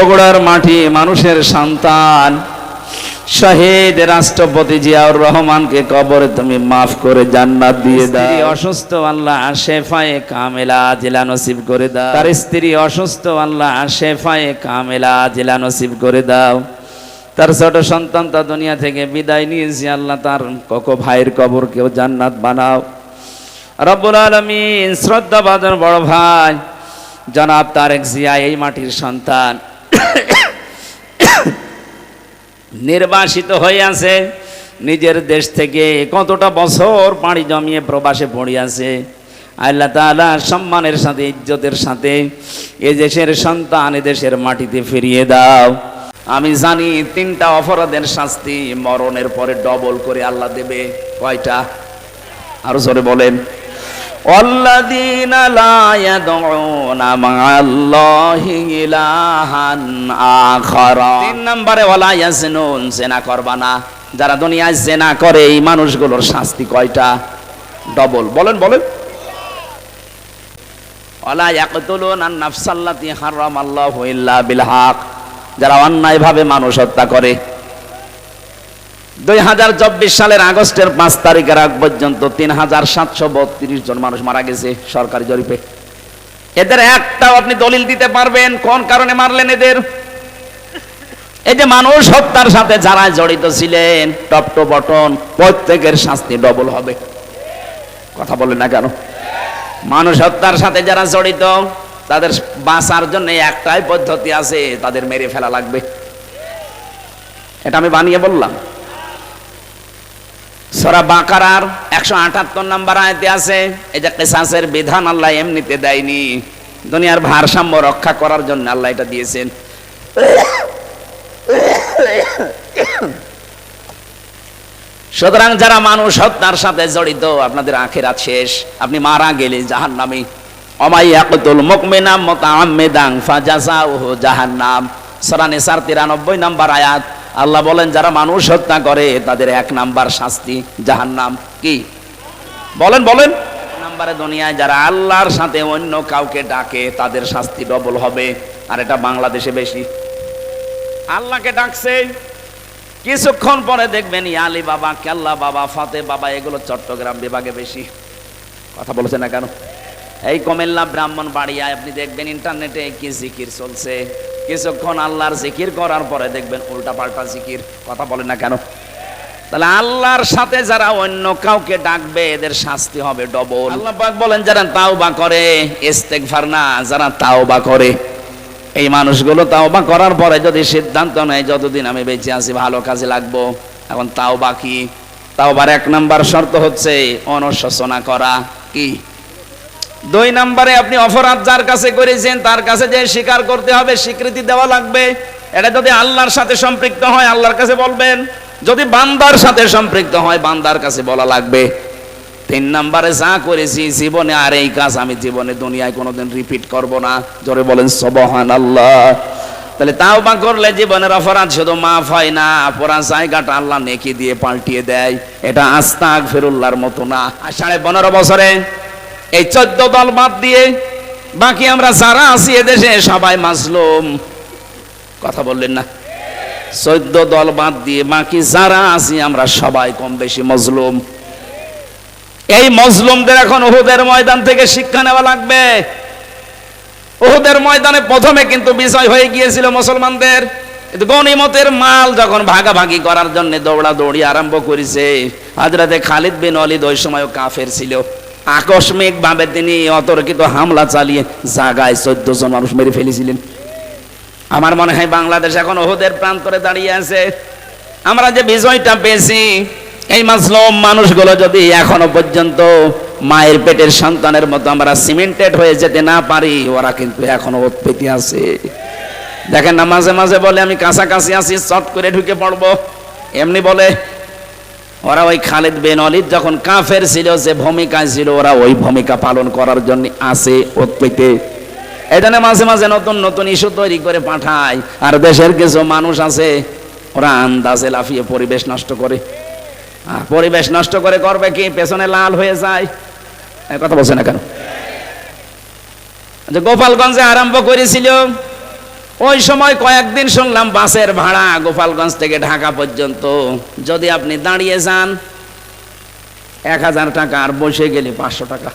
বগুড়ার মাটি মানুষের সন্তান। শহীদ রাষ্ট্রপতি জিয়াউর রহমানকে কবরে তুমি মাফ করে জান্নাত দিয়ে দাও। স্ত্রী অসুস্থ আল্লাহ শেফায়ে কামেলা জেলা নসিব করে দাও। তার স্ত্রী অসুস্থ আল্লাহ শেফায়ে কামেলা জেলা নসিব করে দাও। তার ছোট সন্তান তা দুনিয়া থেকে বিদায় নিয়েছে আল্লাহ তার কোকো ভাইয়ের কবরকেও জান্নাত বানাও। রব্বুল আলমিন শ্রদ্ধা বাদন বড় ভাই। জনাব তারেক জিয়া এই মাটির সন্তান। নির্বাসিত হয়ে আছে। নিজের দেশ থেকে কতটা বছর পাড়ি জমিয়ে প্রবাসে আছে। আল্লাহ তাআলা সম্মানের সাথে, ইজ্জতের সাথে এ দেশের সন্তান এ দেশের মাটিতে ফিরিয়ে দাও। আমি জানি তিনটা অপরাধের শাস্তি মরণের পরে ডবল করে আল্লাহ দেবে। কয়টা? আরও জোরে বলেন। والذين لا يدعون مع الله إلها آخر তিন নম্বরে ওয়ালা ইয়াজনুন জেনা করবা না যারা দুনিয়ায় জেনা করে এই মানুষগুলোর শাস্তি কয়টা ডবল বলেন বলেন ওয়ালা ইয়াকতুলুন আন নাফসাল্লাতি হারামাল্লাহু ইল্লা বিল হক যারা অন্যায়ভাবে মানুষ হত্যা করে দুই হাজার চব্বিশ সালের আগস্টের পাঁচ তারিখের আগ পর্যন্ত তিন হাজার সাতশো বত্রিশ জন মানুষ মারা গেছে সরকারি জরিপে। এদের একটাও আপনি দলিল দিতে পারবেন, কোন কারণে মারলেন এদের? এই যে মানুষ হত্যার সাথে যারা জড়িত ছিলেন, টপ টু বটন প্রত্যেকের শাস্তি ডবল হবে। কথা বলেন না কেন? মানুষ হত্যার সাথে যারা জড়িত, তাদের বাঁচার জন্য একটাই পদ্ধতি আছে, তাদের মেরে ফেলা লাগবে। এটা আমি বানিয়ে বললাম। সরা বাকারার একশো আটাত্তর নাম্বার আয়তে আছে, এই যে কেসাসের বিধান আল্লাহ এমনিতে দেয়নি। দুনিয়ার ভারসাম্য রক্ষা করার জন্য আল্লাহ এটা দিয়েছেন। সুতরাং যারা মানুষ হত্যার সাথে জড়িত, আপনাদের আখেরাত শেষ। আপনি মারা গেলে জাহান নামে অমাইয়াকুল মুকমিনাম মোতামেদাং ফাজাসাউহু জাহান্নাম। সরা নেসার তিরানব্বই নাম্বার আয়াত আল্লাহ বলেন, যারা মানুষ হত্যা করে, তাদের এক নাম্বার শাস্তি যাহার নাম কি? বলেন বলেন। নাম্বারে দুনিয়ায় যারা আল্লাহর সাথে অন্য কাউকে ডাকে, তাদের শাস্তি ডবল হবে। আর এটা বাংলাদেশে বেশি। আল্লাহকে ডাকছে। কিছুক্ষণ পরে দেখবেন ইয়ালি বাবা কেল্লা বাবা ফাতে বাবা, এগুলো চট্টগ্রাম বিভাগে বেশি। কথা বলেছে না কেন? এই কমেল্লা ব্রাহ্মণ বাড়িয়ায় আপনি দেখবেন, ইন্টারনেটে কি জিকির চলছে। কিছুক্ষণ আল্লাহর জিকির করার পরে দেখবেন উল্টা পাল্টা জিকির, কথা বলে না কেন? তাহলে আল্লাহর সাথে যারা অন্য কাউকে ডাকবে, এদের শাস্তি হবে ডবল। আল্লাহ বলেন, যারা তাওবা করে, ইস্তেগফার না, যারা তাওবা করে। এই মানুষগুলো তাওবা করার পরে যদি সিদ্ধান্ত নেয়, যতদিন আমি বেঁচে আছি, ভালো কাজে লাগবো। এখন তাওবা কি? তাওবার এক নাম্বার শর্ত হচ্ছে, অনুশোচনা করা। কি? দুই নম্বরে আপনি অপরাধ যার কাছে করেছেন, তার কাছে যে স্বীকার করতে হবে, স্বীকৃতি দেওয়া লাগবে। এটা যদি আল্লাহর সাথে সম্পৃক্ত হয়, আল্লাহর কাছে বলবেন। যদি বান্দার সাথে সম্পৃক্ত হয়, বান্দার কাছে বলা লাগবে। তিন নম্বরে যা করেছি, জীবনে আর এই কাজ আমি জীবনে, দুনিয়ায় কোনোদিন রিপিট করব না। জোরে বলেন সবহান আল্লাহ তাহলে তাও বা করলে জীবনের অপরাধ শুধু মাফ হয় না, অপরাধ জায়গাটা আল্লাহ নেকি দিয়ে পাল্টিয়ে দেয়। এটা আস্তাক ফেরুল্লাহর মতো না। সাড়ে পনেরো বছরে এই চোদ্দ দল বাদ দিয়ে বাকি আমরা যারা আছি এদেশে সবাই মাজলুম। কথা বললেন না? চোদ্দ দল বাদ দিয়ে বাকি যারা আছি আমরা সবাই কম বেশি মজলুম। এই মজলুমদের এখন ওহুদের ময়দান থেকে শিক্ষা নেওয়া লাগবে। ওহুদের ময়দানে প্রথমে কিন্তু বিষয় হয়ে গিয়েছিল মুসলমানদের। কিন্তু গনিমতের মাল যখন ভাগাভাগি করার জন্য দৌড়া দৌড়ি আরম্ভ করেছে হাজরাতে খালিদ বিন অলিদ ওই সময় কাফের ছিল। আকস্মিক ভাবে তিনি অতর্কিত হামলা চালিয়ে জাগায় চোদ্দ জন মানুষ মেরে ফেলেছিলেন। আমার মনে হয় বাংলাদেশ এখন ওহুদের প্রান্তরে দাঁড়িয়ে আছে। আমরা যে বিজয়টা পেয়েছি, এই মাসলম মানুষগুলো যদি এখনও পর্যন্ত মায়ের পেটের সন্তানের মতো আমরা সিমেন্টেড হয়ে যেতে না পারি, ওরা কিন্তু এখনও উৎপত্তি আছে। দেখেন না, মাঝে মাঝে বলে, আমি কাছাকাছি আছি, চট করে ঢুকে পড়ব। এমনি বলে ওরা ওই খালিদ বিন অলিদ যখন কাফের ছিল, যে ভূমিকায় ছিল, ওরা ওই ভূমিকা পালন করার জন্য উৎপত্তি। এই জন্য মাঝে মাঝে নতুন নতুন ইস্যু তৈরি করে পাঠায়। আর দেশের কিছু মানুষ আছে, ওরা আন্দাজে লাফিয়ে পরিবেশ নষ্ট করে। আর পরিবেশ নষ্ট করে করবে কি? পেছনে লাল হয়ে যায়। কথা বলছে না কেন? গোপালগঞ্জে আরম্ভ করেছিল ওই সময় কয়েকদিন শুনলাম বাসের ভাড়া গোপালগঞ্জ থেকে ঢাকা পর্যন্ত। যদি আপনি দাঁড়িয়ে যান, এক হাজার টাকা আর বসে গেলে পাঁচশো টাকা।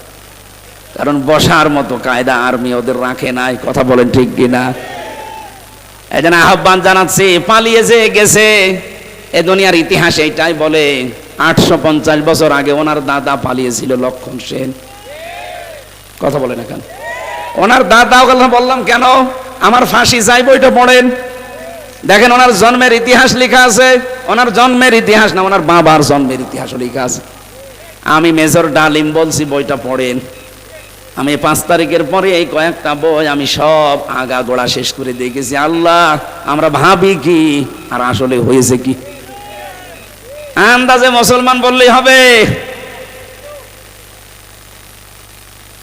কারণ বসার মতো কায়দা আর্মি ওদের রাখে নাই, কথা বলেন ঠিক কিনা? এই আহ্বান জানাচ্ছি, পালিয়ে যে গেছে, এ দুনিয়ার ইতিহাস এইটাই বলে, আটশো পঞ্চাশ বছর আগে ওনার দাদা পালিয়েছিল লক্ষণ সেন। কথা বলেন এখন ওনার দাদা বললাম, কেন? আমার ফাঁসি চাই বইটা পড়েন। দেখেন, ওনার জন্মের ইতিহাস লেখা আছে। ওনার জন্মের ইতিহাস না, ওনার বাবার জন্মের ইতিহাস লেখা আছে। আমি মেজর ডালিম বলছি, বইটা পড়েন। আমি পাঁচ তারিখের পরে এই কয়েকটা বই আমি সব আগা গোড়া শেষ করে দেখেছি। আল্লাহ, আমরা ভাবি কি, আর আসলে হয়েছে কি? আন্দাজে মুসলমান বললেই হবে।